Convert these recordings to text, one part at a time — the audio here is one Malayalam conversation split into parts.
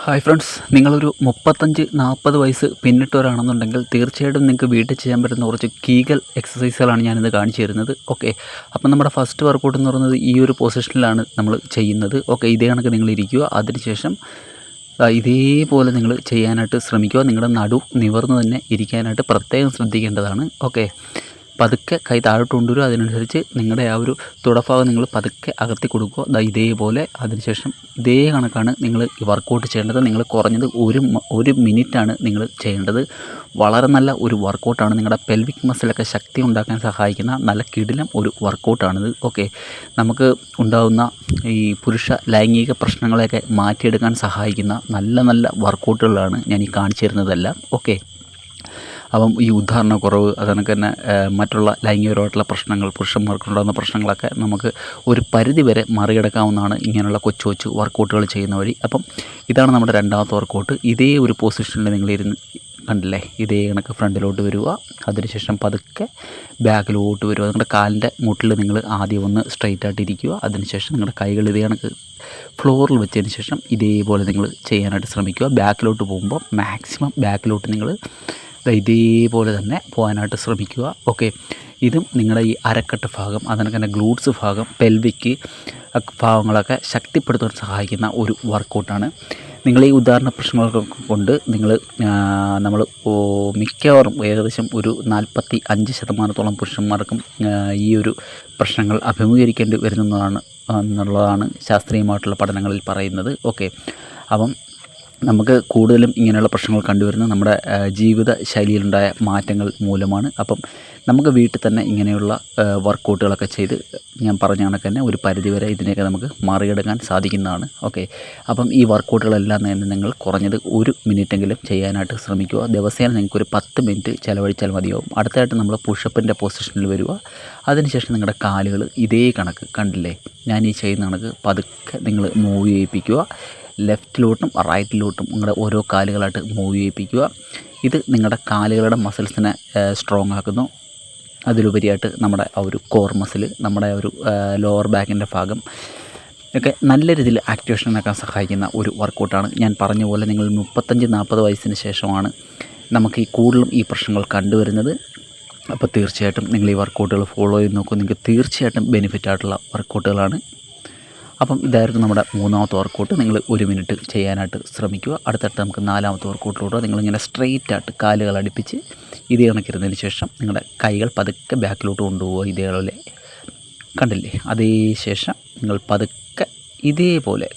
ഹായ് ഫ്രണ്ട്സ് നിങ്ങളൊരു മുപ്പത്തഞ്ച് നാൽപ്പത് വയസ്സ് പിന്നിട്ടവരാണെന്നുണ്ടെങ്കിൽ തീർച്ചയായിട്ടും നിങ്ങൾക്ക് വീട്ടിൽ ചെയ്യാൻ പറ്റുന്ന കുറച്ച് കീഗൽ എക്സസൈസുകളാണ് ഞാനിന്ന് കാണിച്ചു തരുന്നത്. ഓക്കെ അപ്പം നമ്മുടെ ഫസ്റ്റ് വർക്കൗട്ട് എന്ന് പറയുന്നത് ഈ ഒരു പൊസിഷനിലാണ് നമ്മൾ ചെയ്യുന്നത്. ഓക്കെ ഇതേ കണക്ക് നിങ്ങൾ ഇരിക്കുക. അതിനുശേഷം ഇതേപോലെ നിങ്ങൾ ചെയ്യാനായിട്ട് ശ്രമിക്കുക. നിങ്ങളുടെ നടു നിവർന്ന് തന്നെ ഇരിക്കാനായിട്ട് പ്രത്യേകം ശ്രദ്ധിക്കേണ്ടതാണ്. ഓക്കെ പതുക്കെ കൈ താഴോട്ട് കൊണ്ടുവരും അതിനനുസരിച്ച് നിങ്ങളുടെ ആ ഒരു തുടഭാഗം നിങ്ങൾ പതുക്കെ അകത്തി കൊടുക്കുക. ദാ ഇതേപോലെ അതിനുശേഷം ഇതേ കണക്കാണ് നിങ്ങൾ വർക്കൗട്ട് ചെയ്യേണ്ടത്. നിങ്ങൾ കുറഞ്ഞത് ഒരു ഒരു മിനിറ്റാണ് നിങ്ങൾ ചെയ്യേണ്ടത്. വളരെ നല്ല ഒരു വർക്കൗട്ടാണ് നിങ്ങളുടെ പെൽവിക് മസിലൊക്കെ ശക്തി ഉണ്ടാക്കാൻ സഹായിക്കുന്ന നല്ല കിടിലം ഒരു വർക്കൗട്ടാണിത് ഓക്കെ നമുക്ക് ഉണ്ടാകുന്ന ഈ പുരുഷ ലൈംഗിക പ്രശ്നങ്ങളെയൊക്കെ മാറ്റിയെടുക്കാൻ സഹായിക്കുന്ന നല്ല നല്ല വർക്കൗട്ടുകളാണ് ഞാൻ ഈ കാണിച്ചു തരുന്നതെല്ലാം. ഓക്കെ അപ്പം ഈ ഉദാഹരണക്കുറവ് അതനക്ക് തന്നെ മറ്റുള്ള ലൈംഗികപരമായിട്ടുള്ള പ്രശ്നങ്ങൾ പുരുഷന്മാർക്കുണ്ടാകുന്ന പ്രശ്നങ്ങളൊക്കെ നമുക്ക് ഒരു പരിധി വരെ മറികടക്കാവുന്നതാണ് ഇങ്ങനെയുള്ള കൊച്ചു കൊച്ചു വർക്കൗട്ടുകൾ ചെയ്യുന്ന വഴി. അപ്പം ഇതാണ് നമ്മുടെ രണ്ടാമത്തെ വർക്കൗട്ട്. ഇതേ ഒരു പൊസിഷനിൽ നിങ്ങളിരുന്ന് കണ്ടില്ലേ? ഇതേ കണക്ക് ഫ്രണ്ടിലോട്ട് വരിക. അതിനുശേഷം പതുക്കെ ബാക്കിലോട്ട് വരിക. നിങ്ങളുടെ കാലിന്റെ മുട്ടിൽ നിങ്ങൾ ആദ്യം ഒന്ന് സ്ട്രൈറ്റ് ആയിട്ട് ഇരിക്കുക. അതിനുശേഷം നിങ്ങളുടെ കൈകൾ ഇതേ കണക്ക് ഫ്ലോറിൽ വെച്ചതിന് ശേഷം ഇതേപോലെ നിങ്ങൾ ചെയ്യാനായിട്ട് ശ്രമിക്കുക. ബാക്കിലോട്ട് പോകുമ്പോൾ മാക്സിമം ബാക്കിലോട്ട് നിങ്ങൾ ഇതേപോലെ തന്നെ പോകാനായിട്ട് ശ്രമിക്കുക. ഓക്കെ ഇതും നിങ്ങളുടെ ഈ അരക്കെട്ട് ഭാഗം അതിനൊക്കെ തന്നെ ഗ്ലൂട്ട്സ് ഭാഗം പെൽവിക്ക് ഭാഗങ്ങളൊക്കെ ശക്തിപ്പെടുത്താൻ സഹായിക്കുന്ന ഒരു വർക്കൗട്ടാണ് നിങ്ങൾ ഈ ഉദാഹരണ പ്രശ്നങ്ങളൊക്കെ കൊണ്ട് നിങ്ങൾ നമ്മൾ മിക്കവാറും ഏകദേശം ഒരു നാൽപ്പത്തി അഞ്ച് ശതമാനത്തോളം പുരുഷന്മാർക്കും ഈ ഒരു പ്രശ്നങ്ങൾ അഭിമുഖീകരിക്കേണ്ടി വരുന്നതാണ് എന്നുള്ളതാണ് ശാസ്ത്രീയമായിട്ടുള്ള പഠനങ്ങളിൽ പറയുന്നത്. ഓക്കെ അപ്പം നമുക്ക് കൂടുതലും ഇങ്ങനെയുള്ള പ്രശ്നങ്ങൾ കണ്ടുവരുന്നത് നമ്മുടെ ജീവിത ശൈലിയിലുണ്ടായ മാറ്റങ്ങൾ മൂലമാണ്. അപ്പം നമുക്ക് വീട്ടിൽ തന്നെ ഇങ്ങനെയുള്ള വർക്കൗട്ടുകളൊക്കെ ചെയ്ത് ഞാൻ പറഞ്ഞ കണക്ക് തന്നെ ഒരു പരിധിവരെ ഇതിനെയൊക്കെ നമുക്ക് മറികടക്കാൻ സാധിക്കുന്നതാണ്. ഓക്കെ. അപ്പം ഈ വർക്കൗട്ടുകളെല്ലാം തന്നെ നിങ്ങൾ കുറഞ്ഞത് ഒരു മിനിറ്റെങ്കിലും ചെയ്യാനായിട്ട് ശ്രമിക്കുക. ദിവസേന നിങ്ങൾക്ക് ഒരു പത്ത് മിനിറ്റ് ചിലവഴിച്ചാൽ മതിയാവും. അടുത്തായിട്ട് നമ്മൾ പുഷപ്പിന്റെ പൊസിഷനിൽ വരിക. അതിനുശേഷം നിങ്ങളുടെ കാലുകൾ ഇതേ കണക്ക് കണ്ടില്ലേ? ഞാൻ ഈ ചെയ്യുന്ന കണക്ക് പതുക്കെ നിങ്ങൾ മൂവ് ചെയ്യിപ്പിക്കുക. ലെഫ്റ്റിലോട്ടും റൈറ്റിലോട്ടും നിങ്ങളുടെ ഓരോ കാലുകളായിട്ട് മൂവ് ചെയ്യിപ്പിക്കുക. ഇത് നിങ്ങളുടെ കാലുകളുടെ മസിൽസിനെ സ്ട്രോങ് ആക്കുന്നു. അതിലുപരിയായിട്ട് നമ്മുടെ ആ ഒരു കോർ മസിൽ നമ്മുടെ ഒരു ലോവർ ബാക്കിന്റെ ഭാഗം ഒക്കെ നല്ല രീതിയിൽ ആക്ടിവേഷൻ ആക്കാൻ സഹായിക്കുന്ന ഒരു വർക്കൗട്ടാണ് ഞാൻ പറഞ്ഞ പോലെ നിങ്ങൾ മുപ്പത്തഞ്ച് നാൽപ്പത് വയസ്സിന് ശേഷമാണ് നമുക്ക് ഈ കൂടുതലും ഈ പ്രശ്നങ്ങൾ കണ്ടുവരുന്നത്. അപ്പോൾ തീർച്ചയായിട്ടും നിങ്ങൾ ഈ വർക്കൗട്ടുകൾ ഫോളോ ചെയ്ത് നോക്കും. നിങ്ങൾക്ക് തീർച്ചയായിട്ടും ബെനിഫിറ്റ് ആയിട്ടുള്ള വർക്കൗട്ടുകളാണ് അപ്പം ഇതായിരുന്നു നമ്മുടെ മൂന്നാമത്തെ വർക്കൗട്ട് നിങ്ങൾ ഒരു മിനിറ്റ് ചെയ്യാനായിട്ട് ശ്രമിക്കുക. അടുത്തടുത്ത് നമുക്ക് നാലാമത്തെ വർക്കൗട്ടിലൂടെ നിങ്ങളിങ്ങനെ സ്ട്രെയിറ്റ് ആയിട്ട് കാലുകൾ അടുപ്പിച്ച് ഇതേ കണക്കിരുന്നതിന് ശേഷം നിങ്ങളുടെ കൈകൾ പതുക്കെ ബാക്കിലോട്ട് കൊണ്ടുപോകുക ഇതേപോലെ കണ്ടില്ലേ? അതേ ശേഷം നിങ്ങൾ പതുക്കെ ഇതേപോലെ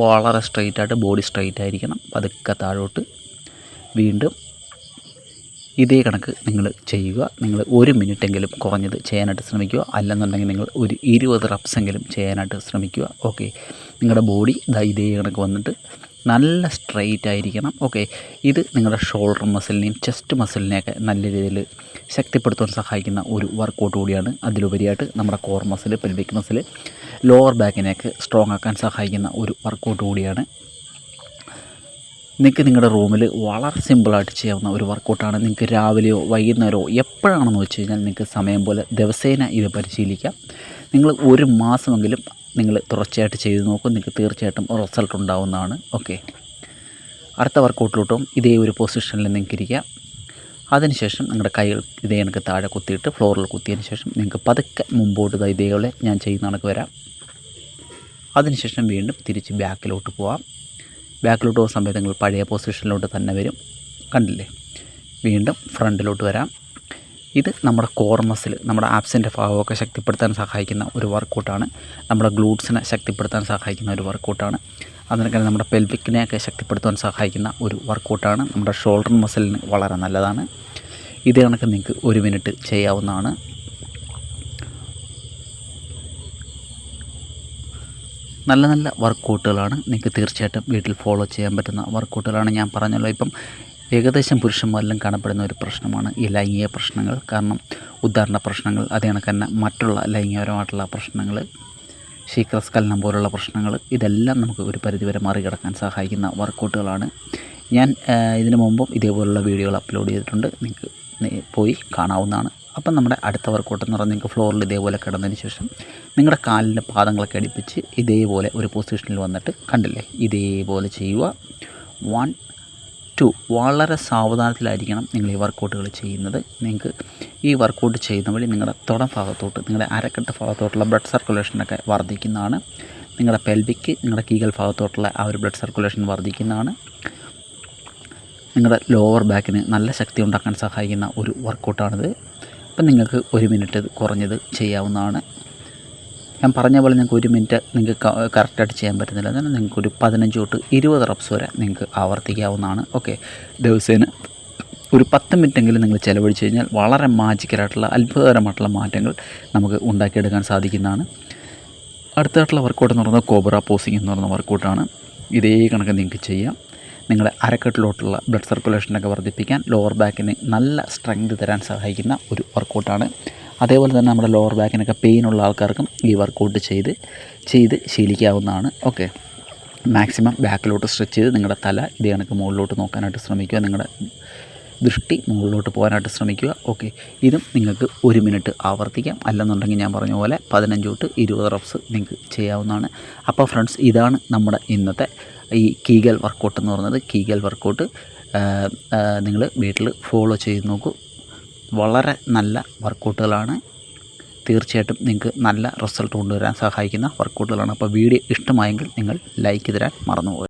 വളരെ സ്ട്രെയിറ്റ് ആയിട്ട് ബോഡി സ്ട്രെയിറ്റ് ആയിരിക്കണം പതുക്കെ താഴോട്ട് വീണ്ടും ഇതേ കണക്ക് നിങ്ങൾ ചെയ്യുക. നിങ്ങൾ ഒരു മിനിറ്റെങ്കിലും കുറഞ്ഞത് ചെയ്യാനായിട്ട് ശ്രമിക്കുക. അല്ലെന്നുണ്ടെങ്കിൽ നിങ്ങൾ ഒരു ഇരുപത് റപ്സെങ്കിലും ചെയ്യാനായിട്ട് ശ്രമിക്കുക. ഓക്കെ. നിങ്ങളുടെ ബോഡി ഇതേ കണക്ക് വന്നിട്ട് നല്ല സ്ട്രെയിറ്റ് ആയിരിക്കണം. ഓക്കെ. ഇത് നിങ്ങളുടെ ഷോൾഡർ മസിലിനെയും ചെസ്റ്റ് മസിലിനെയൊക്കെ നല്ല രീതിയിൽ ശക്തിപ്പെടുത്താൻ സഹായിക്കുന്ന ഒരു വർക്കൗട്ട് കൂടിയാണ്. അതിലുപരിയായിട്ട് നമ്മുടെ core muscle pelvic muscle lower ബാക്കിനെയൊക്കെ strong ആക്കാൻ സഹായിക്കുന്ന ഒരു വർക്കൗട്ട് കൂടിയാണ്. നിങ്ങൾക്ക് നിങ്ങളുടെ റൂമിൽ വളരെ സിമ്പിളായിട്ട് ചെയ്യാവുന്ന ഒരു വർക്കൗട്ടാണ്. നിങ്ങൾക്ക് രാവിലെയോ വൈകുന്നേരമോ എപ്പോഴാണെന്ന് വെച്ച് കഴിഞ്ഞാൽ നിങ്ങൾക്ക് സമയം പോലെ ദിവസേന ഇത് പരിശീലിക്കാം. നിങ്ങൾ ഒരു മാസമെങ്കിലും നിങ്ങൾ തുടർച്ചയായിട്ട് ചെയ്ത് നോക്കും. നിങ്ങൾക്ക് തീർച്ചയായിട്ടും റിസൾട്ട് ഉണ്ടാവുന്നതാണ്. ഓക്കെ. അടുത്ത വർക്കൗട്ടിലോട്ടും ഇതേ ഒരു പൊസിഷനിൽ നിങ്ങൾക്ക് ഇരിക്കാം അതിനുശേഷം നിങ്ങളുടെ കൈകൾ ഇതേ എനിക്ക് താഴെ കുത്തിയിട്ട് ഫ്ലോറിൽ കുത്തിയതിന് ശേഷം നിങ്ങൾക്ക് പതുക്കെ മുമ്പോട്ട് ഇതേപോലെ ഞാൻ ചെയ്യുന്ന കണക്ക് വരാം. അതിനുശേഷം വീണ്ടും തിരിച്ച് ബാക്കിലോട്ട് പോവാം. ബാക്കിലോട്ട് പോകുന്ന സമയത്ത് നിങ്ങൾ പഴയ പൊസിഷനിലോട്ട് തന്നെ വരും. കണ്ടില്ലേ? വീണ്ടും ഫ്രണ്ടിലോട്ട് വരാം. ഇത് നമ്മുടെ കോർ മസിൽ നമ്മുടെ ആപ്സിന്റെ ഭാഗമൊക്കെ ശക്തിപ്പെടുത്താൻ സഹായിക്കുന്ന ഒരു വർക്കൗട്ടാണ് നമ്മുടെ ഗ്ലൂട്ട്സിനെ ശക്തിപ്പെടുത്താൻ സഹായിക്കുന്ന ഒരു വർക്കൗട്ടാണ് അതിനൊക്കെ നമ്മുടെ പെൽവിക്കിനെയൊക്കെ ശക്തിപ്പെടുത്താൻ സഹായിക്കുന്ന ഒരു വർക്കൗട്ടാണ് നമ്മുടെ ഷോൾഡർ മസിലിന് വളരെ നല്ലതാണ്. ഇത് കണക്ക് നിങ്ങൾക്ക് ഒരു മിനിറ്റ് ചെയ്യാവുന്നതാണ്. നല്ല നല്ല വർക്കൗട്ടുകളാണ് നിങ്ങൾക്ക് തീർച്ചയായിട്ടും വീട്ടിൽ ഫോളോ ചെയ്യാൻ പറ്റുന്ന വർക്കൗട്ടുകളാണ് ഞാൻ പറഞ്ഞല്ലോ. ഇപ്പം ഏകദേശം പുരുഷന്മാരിലും കാണപ്പെടുന്ന ഒരു പ്രശ്നമാണ് ഈ ലൈംഗിക പ്രശ്നങ്ങൾ. കാരണം ഉദാഹരണ പ്രശ്നങ്ങൾ അതേ കണക്ക് തന്നെ മറ്റുള്ള ലൈംഗികപരമായിട്ടുള്ള പ്രശ്നങ്ങൾ ശീക്രസ്കലനം പോലുള്ള പ്രശ്നങ്ങൾ ഇതെല്ലാം നമുക്ക് ഒരു പരിധിവരെ മറികടക്കാൻ സഹായിക്കുന്ന വർക്കൗട്ടുകളാണ് ഞാൻ ഇതിനു മുമ്പും ഇതേപോലുള്ള വീഡിയോകൾ അപ്ലോഡ് ചെയ്തിട്ടുണ്ട്. നിങ്ങൾക്ക് പോയി കാണാവുന്നതാണ്. അപ്പം നമ്മുടെ അടുത്ത വർക്കൗട്ട് എന്ന് പറഞ്ഞാൽ നിങ്ങൾക്ക് ഫ്ലോറിൽ ഇതേപോലെ കിടന്നതിന് ശേഷം നിങ്ങളുടെ കാലിന്റെ പാദങ്ങളൊക്കെ അടിപ്പിച്ച് ഇതേപോലെ ഒരു പൊസിഷനിൽ വന്നിട്ട് കണ്ടില്ലേ? ഇതേപോലെ ചെയ്യുക. വൺ ടു വളരെ സാവധാനത്തിലായിരിക്കണം നിങ്ങൾ ഈ വർക്കൗട്ടുകൾ ചെയ്യുന്നത്. നിങ്ങൾക്ക് ഈ വർക്കൗട്ട് ചെയ്യുന്ന വഴി നിങ്ങളുടെ തുടം ഭാഗത്തോട്ട് നിങ്ങളുടെ അരക്കെട്ട് ഭാഗത്തോട്ടുള്ള ബ്ലഡ് സർക്കുലേഷനൊക്കെ വർദ്ധിക്കുന്നതാണ്. നിങ്ങളുടെ പെൽവിക്ക് നിങ്ങളുടെ കീകൽ ഭാഗത്തോട്ടുള്ള ആ ഒരു ബ്ലഡ് സർക്കുലേഷൻ വർദ്ധിക്കുന്നതാണ്. നിങ്ങളുടെ ലോവർ ബാക്കിന് നല്ല ശക്തി ഉണ്ടാക്കാൻ സഹായിക്കുന്ന ഒരു വർക്കൗട്ടാണിത് അപ്പം നിങ്ങൾക്ക് ഒരു മിനിറ്റ് കുറഞ്ഞത് ചെയ്യാവുന്നതാണ്. ഞാൻ പറഞ്ഞ പോലെ നിങ്ങൾക്ക് ഒരു മിനിറ്റ് നിങ്ങൾക്ക് കറക്റ്റായിട്ട് ചെയ്യാൻ പറ്റുന്നില്ല. എന്നാൽ നിങ്ങൾക്ക് ഒരു പതിനഞ്ച് തൊട്ട് ഇരുപത് റപ്സ് വരെ നിങ്ങൾക്ക് ആവർത്തിക്കാവുന്നതാണ്. ഓക്കെ ദിവസേന ഒരു പത്ത് മിനിറ്റെങ്കിലും നിങ്ങൾ ചിലവഴിച്ച് കഴിഞ്ഞാൽ വളരെ മാജിക്കലായിട്ടുള്ള അത്ഭുതകരമായിട്ടുള്ള മാറ്റങ്ങൾ നമുക്ക് ഉണ്ടാക്കിയെടുക്കാൻ സാധിക്കുന്നതാണ്. അടുത്തായിട്ടുള്ള വർക്കൗട്ട് എന്ന് പറയുന്നത് കോബ്ര പോസിങ് എന്ന് പറയുന്ന വർക്കൗട്ടാണ് ഇതേ കണക്ക് നിങ്ങൾക്ക് ചെയ്യാം. നിങ്ങളുടെ അരക്കെട്ടിലോട്ടുള്ള ബ്ലഡ് സർക്കുലേഷനൊക്കെ വർദ്ധിപ്പിക്കാൻ ലോവർ ബാക്കിന് നല്ല സ്ട്രെങ്ത് തരാൻ സഹായിക്കുന്ന ഒരു വർക്കൗട്ടാണ് അതേപോലെ തന്നെ നമ്മുടെ ലോവർ ബാക്കിനൊക്കെ പെയിൻ ഉള്ള ആൾക്കാർക്കും ഈ വർക്കൗട്ട് ചെയ്ത് ചെയ്ത് ശീലിക്കാവുന്നതാണ്. ഓക്കെ മാക്സിമം ബാക്കിലോട്ട് സ്ട്രെച്ച് ചെയ്ത് നിങ്ങളുടെ തല ഇതേ കണക്ക് മുകളിലോട്ട് നോക്കാനായിട്ട് ശ്രമിക്കുക. നിങ്ങളുടെ ദൃഷ്ടി മുകളിലോട്ട് പോകാനായിട്ട് ശ്രമിക്കുക. ഓക്കെ ഇതും നിങ്ങൾക്ക് ഒരു മിനിറ്റ് ആവർത്തിക്കാം. അല്ലെന്നുണ്ടെങ്കിൽ ഞാൻ പറഞ്ഞ പോലെ പതിനഞ്ച് തൊട്ട് ഇരുപത് റഫ്സ് നിങ്ങൾക്ക് ചെയ്യാവുന്നതാണ്. അപ്പോൾ ഫ്രണ്ട്സ് ഇതാണ് നമ്മുടെ ഇന്നത്തെ ഈ കീഗൽ വർക്കൗട്ട് എന്ന് പറയുന്നത് കീഗൽ വർക്കൗട്ട് നിങ്ങൾ വീട്ടിൽ ഫോളോ ചെയ്ത് നോക്കൂ. വളരെ നല്ല വർക്കൗട്ടുകളാണ്. തീർച്ചയായിട്ടും നിങ്ങൾക്ക് നല്ല റിസൾട്ട് കൊണ്ടുവരാൻ സഹായിക്കുന്ന വർക്കൗട്ടുകളാണ്. അപ്പോൾ വീഡിയോ ഇഷ്ടമായെങ്കിൽ നിങ്ങൾ ലൈക്ക് തരാൻ മറന്നുപോകും